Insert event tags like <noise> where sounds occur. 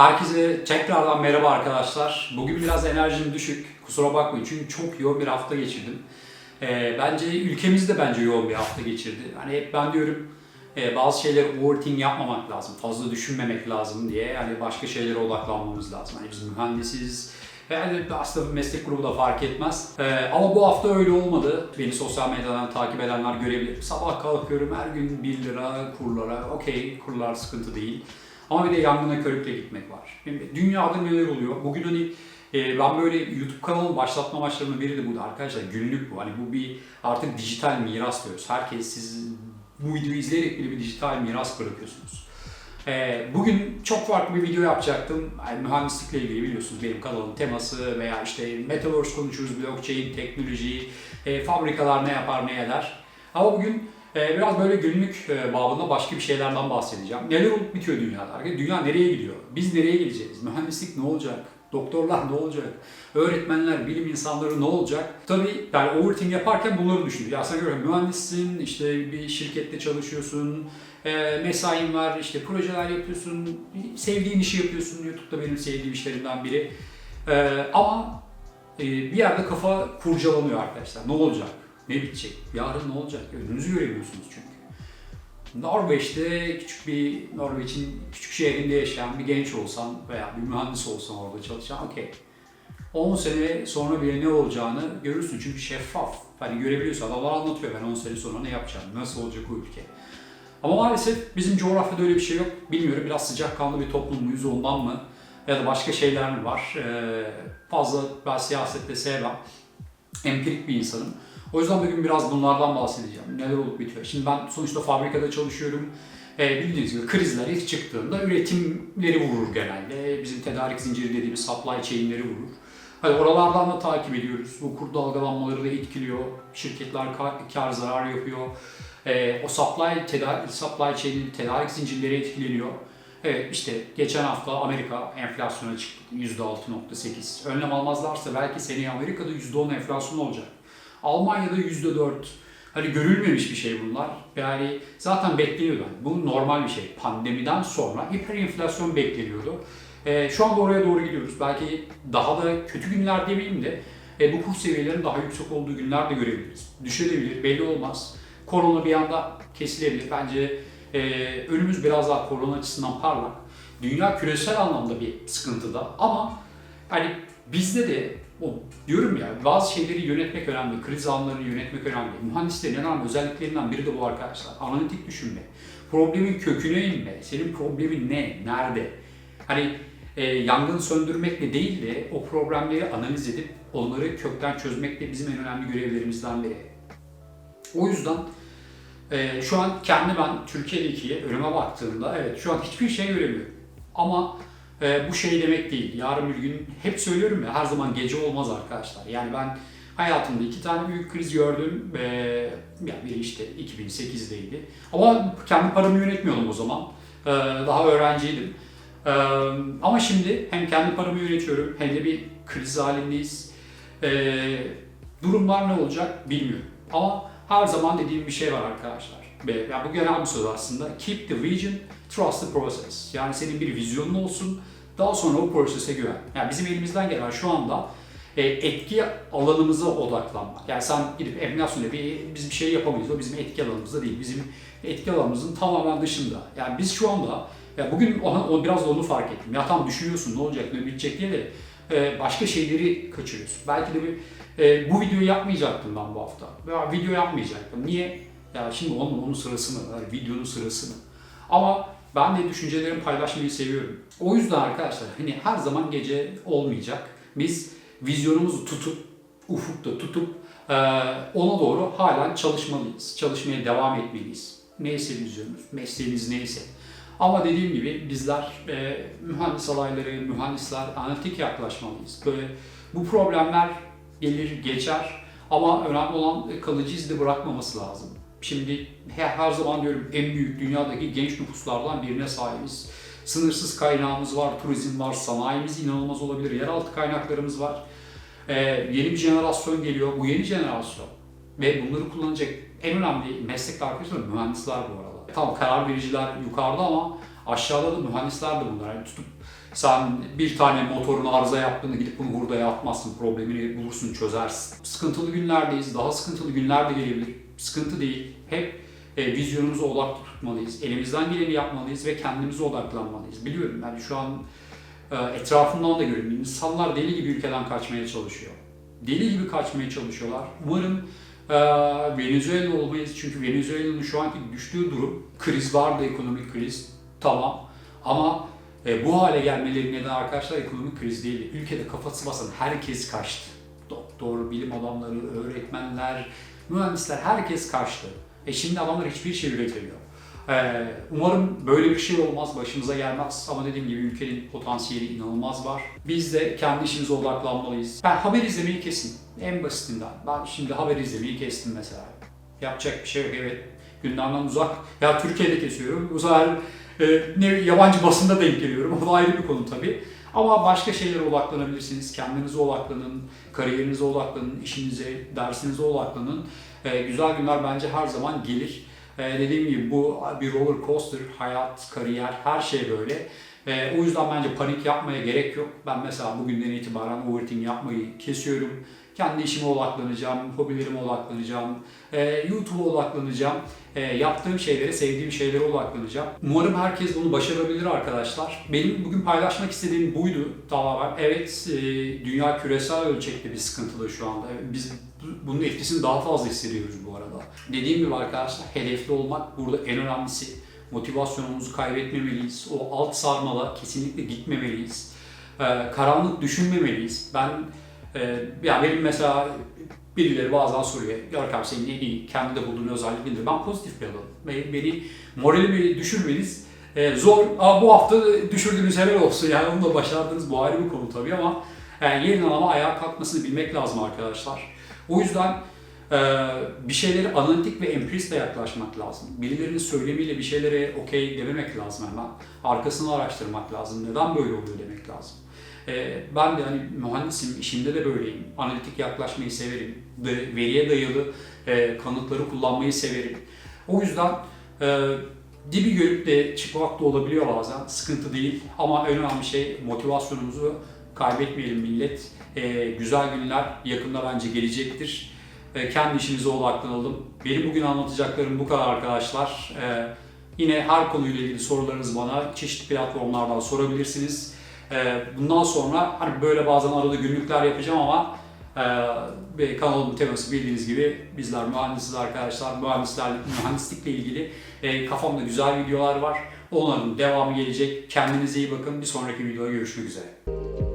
Herkese tekrardan merhaba arkadaşlar. Bugün biraz enerjim düşük. Kusura bakmayın çünkü çok yoğun bir hafta geçirdim. Ee, bence ülkemiz de bence yoğun bir hafta geçirdi. Hani hep ben diyorum e, bazı şeyleri overthink yapmamak lazım. Fazla düşünmemek lazım diye. Yani başka şeylere odaklanmamız lazım. Hani biz mühendisiz. Yani aslında meslek grubu da fark etmez. Ee, ama bu hafta öyle olmadı. Beni sosyal medyadan takip edenler görebilir. Sabah kalkıyorum her gün 1 lira kurlara. Okey kurlar sıkıntı değil. Ama bir de yangına körükle gitmek var. Şimdi dünyada neler oluyor? Bugün hani e, ben böyle YouTube kanalı başlatma amaçlarımın biri de bu da arkadaşlar günlük bu. Hani bu bir artık dijital miras diyoruz. Herkes siz bu videoyu izleyerek bile bir dijital miras bırakıyorsunuz. E, bugün çok farklı bir video yapacaktım. Yani mühendislikle ilgili biliyorsunuz benim kanalın teması veya işte Metaverse konuşuruz, blockchain, teknoloji, e, fabrikalar ne yapar ne eder. Ama bugün biraz böyle günlük e, babında başka bir şeylerden bahsedeceğim. Neler olup bitiyor dünyada? Dünya nereye gidiyor? Biz nereye gideceğiz? Mühendislik ne olacak? Doktorlar ne olacak? Öğretmenler, bilim insanları ne olacak? Tabii yani overthink yaparken bunları düşünüyor. Ya sen göre mühendissin, işte bir şirkette çalışıyorsun, e, mesain var, işte projeler yapıyorsun, sevdiğin işi yapıyorsun. YouTube'da benim sevdiğim işlerimden biri. E, ama bir yerde kafa kurcalanıyor arkadaşlar. Ne olacak? Ne bitecek? Yarın ne olacak? Önünüzü göremiyorsunuz çünkü. Norveç'te küçük bir Norveç'in küçük şehrinde yaşayan bir genç olsan veya bir mühendis olsan orada çalışan okey. 10 sene sonra bile ne olacağını görürsün çünkü şeffaf. Hani görebiliyorsun adamlar anlatıyor ben 10 sene sonra ne yapacağım, nasıl olacak o ülke. Ama maalesef bizim coğrafyada öyle bir şey yok. Bilmiyorum biraz sıcakkanlı bir toplum muyuz ondan mı? Ya da başka şeyler mi var? Ee, fazla ben siyasette sevmem. Empirik bir insanım. O yüzden bugün biraz bunlardan bahsedeceğim. Neler olup bitiyor. Şimdi ben sonuçta fabrikada çalışıyorum. E, bildiğiniz gibi krizler ilk çıktığında üretimleri vurur genelde. Bizim tedarik zinciri dediğimiz supply chain'leri vurur. Hani oralardan da takip ediyoruz. Bu kur dalgalanmaları da etkiliyor. Şirketler kar, kar zarar yapıyor. E, o supply, tedarik, supply chain'in tedarik zincirleri etkileniyor. Evet işte geçen hafta Amerika enflasyona çıktı %6.8. Önlem almazlarsa belki seneye Amerika'da %10 enflasyon olacak. Almanya'da yüzde dört. Hani görülmemiş bir şey bunlar. Yani zaten bekleniyordu. Bu normal bir şey. Pandemiden sonra hiperenflasyon bekleniyordu. E, şu anda oraya doğru gidiyoruz. Belki daha da kötü günler demeyeyim de e, bu kur seviyelerinin daha yüksek olduğu günler de görebiliriz. Düşebilir, belli olmaz. Korona bir anda kesilebilir. Bence e, önümüz biraz daha korona açısından parlak. Dünya küresel anlamda bir sıkıntıda ama hani bizde de o diyorum ya bazı şeyleri yönetmek önemli, kriz anlarını yönetmek önemli. Mühendislerin en önemli özelliklerinden biri de bu arkadaşlar. Analitik düşünme. Problemin köküne inme. Senin problemin ne? Nerede? Hani e, yangını söndürmekle değil de o problemleri analiz edip onları kökten çözmek de bizim en önemli görevlerimizden biri. O yüzden e, şu an kendi ben Türkiye'deki önüme baktığımda evet şu an hiçbir şey göremiyorum. Ama e, bu şey demek değil. Yarın bir gün hep söylüyorum ya her zaman gece olmaz arkadaşlar. Yani ben hayatımda iki tane büyük kriz gördüm. E, yani biri işte 2008'deydi. Ama kendi paramı yönetmiyordum o zaman. E, daha öğrenciydim. E, ama şimdi hem kendi paramı yönetiyorum hem de bir kriz halindeyiz. E, durumlar ne olacak bilmiyorum. Ama her zaman dediğim bir şey var arkadaşlar. Yani bu genel bir söz aslında. Keep the vision, trust the process. Yani senin bir vizyonun olsun, daha sonra o prosese güven. Yani bizim elimizden gelen şu anda e, etki alanımıza odaklanmak. Yani sen gidip enflasyonda bir, biz bir şey yapamayız. O bizim etki alanımızda değil. Bizim etki alanımızın tamamen dışında. Yani biz şu anda, ya bugün o, o biraz da onu fark ettim. Ya tam düşünüyorsun ne olacak, ne bitecek diye de e, başka şeyleri kaçırıyorsun. Belki de bir, e, bu videoyu yapmayacaktım ben bu hafta. Ya, video yapmayacaktım. Niye? Ya şimdi onun, onun sırası mı? Yani videonun sırası mı? Ama ben de düşüncelerimi paylaşmayı seviyorum. O yüzden arkadaşlar hani her zaman gece olmayacak. Biz vizyonumuzu tutup, ufukta tutup e, ona doğru halen çalışmalıyız. Çalışmaya devam etmeliyiz. Neyse vizyonumuz, mesleğimiz neyse. Ama dediğim gibi bizler e, mühendis alayları, mühendisler analitik yaklaşmalıyız. Böyle bu problemler gelir geçer ama önemli olan kalıcı izde bırakmaması lazım. Şimdi her, zaman diyorum en büyük dünyadaki genç nüfuslardan birine sahibiz. Sınırsız kaynağımız var, turizm var, sanayimiz inanılmaz olabilir, yeraltı kaynaklarımız var. Ee, yeni bir jenerasyon geliyor, bu yeni jenerasyon. Ve bunları kullanacak en önemli meslek arkadaşlar mühendisler bu arada. Tamam karar vericiler yukarıda ama aşağıda da mühendisler de bunlar. Yani tutup Sen bir tane motorun arıza yaptığını gidip bunu hurdaya atmazsın, problemini bulursun, çözersin. Sıkıntılı günlerdeyiz, daha sıkıntılı günler de gelebilir. Sıkıntı değil, hep e, vizyonumuzu odaklı tutmalıyız. Elimizden geleni yapmalıyız ve kendimize odaklanmalıyız. Biliyorum yani şu an e, etrafımdan da görüyorum. İnsanlar deli gibi ülkeden kaçmaya çalışıyor. Deli gibi kaçmaya çalışıyorlar. Umarım e, Venezuela olmayız. Çünkü Venezuela'nın şu anki düştüğü durum, kriz vardı, ekonomik kriz. Tamam. Ama e, bu hale gelmeleri neden arkadaşlar ekonomik kriz değil. Ülkede kafası basan herkes kaçtı. Doktor, bilim adamları, öğretmenler, mühendisler herkes kaçtı. E şimdi adamlar hiçbir şey üretemiyor. Ee, umarım böyle bir şey olmaz, başımıza gelmez. Ama dediğim gibi ülkenin potansiyeli inanılmaz var. Biz de kendi işimize odaklanmalıyız. Ben haber izlemeyi kesin. En basitinden. Ben şimdi haber izlemeyi kestim mesela. Yapacak bir şey yok evet. Gündemden uzak. Ya Türkiye'de kesiyorum. Bu sefer e, ne yabancı basında denk geliyorum. <laughs> O da ayrı bir konu tabii. Ama başka şeylere odaklanabilirsiniz. Kendinize odaklanın, kariyerinize odaklanın, işinize, dersinize odaklanın. Ee, güzel günler bence her zaman gelir. Ee, dediğim gibi bu bir roller coaster, hayat, kariyer, her şey böyle. Ee, o yüzden bence panik yapmaya gerek yok. Ben mesela bugünden itibaren overthink yapmayı kesiyorum. Kendi işime odaklanacağım, hobilerime odaklanacağım, e, YouTube'a odaklanacağım. E, yaptığım şeylere, sevdiğim şeylere odaklanacağım. Umarım herkes bunu başarabilir arkadaşlar. Benim bugün paylaşmak istediğim buydu tamamen. Evet, e, dünya küresel ölçekte bir sıkıntıda şu anda. Biz bu- bunun etkisini daha fazla hissediyoruz bu arada. Dediğim gibi arkadaşlar, hedefli olmak burada en önemlisi. Motivasyonumuzu kaybetmemeliyiz. O alt sarmala kesinlikle gitmemeliyiz. E, karanlık düşünmemeliyiz. Ben e, ya benim mesela birileri bazen soruyor. Görkem senin en iyi kendi de bulduğun özellik nedir? Ben pozitif bir adamım. Ve beni moralimi düşürmeniz e, zor. Ama bu hafta düşürdüğünüz helal olsun. Yani onu da başardınız. Bu ayrı bir konu tabii ama yani yeniden ama ayağa kalkmasını bilmek lazım arkadaşlar. O yüzden e, bir şeyleri analitik ve empiristle yaklaşmak lazım. Birilerinin söylemiyle bir şeylere okey dememek lazım hemen. Arkasını araştırmak lazım. Neden böyle oluyor demek lazım. Ee, ben de hani mühendisim, işimde de böyleyim. Analitik yaklaşmayı severim. Ve veriye dayalı e, kanıtları kullanmayı severim. O yüzden e, dibi görüp de çıkmak da olabiliyor bazen. Sıkıntı değil. Ama en önemli şey motivasyonumuzu kaybetmeyelim millet. E, güzel günler yakında bence gelecektir. Kendi işimize odaklanalım. Benim bugün anlatacaklarım bu kadar arkadaşlar. Yine her konuyla ilgili sorularınızı bana çeşitli platformlardan sorabilirsiniz. Ee, Bundan sonra hani böyle bazen arada günlükler yapacağım ama e, kanalımın teması bildiğiniz gibi bizler mühendisiz arkadaşlar. Mühendisler, mühendislikle ilgili e, kafamda güzel videolar var. Onların devamı gelecek. Kendinize iyi bakın. Bir sonraki videoda görüşmek üzere.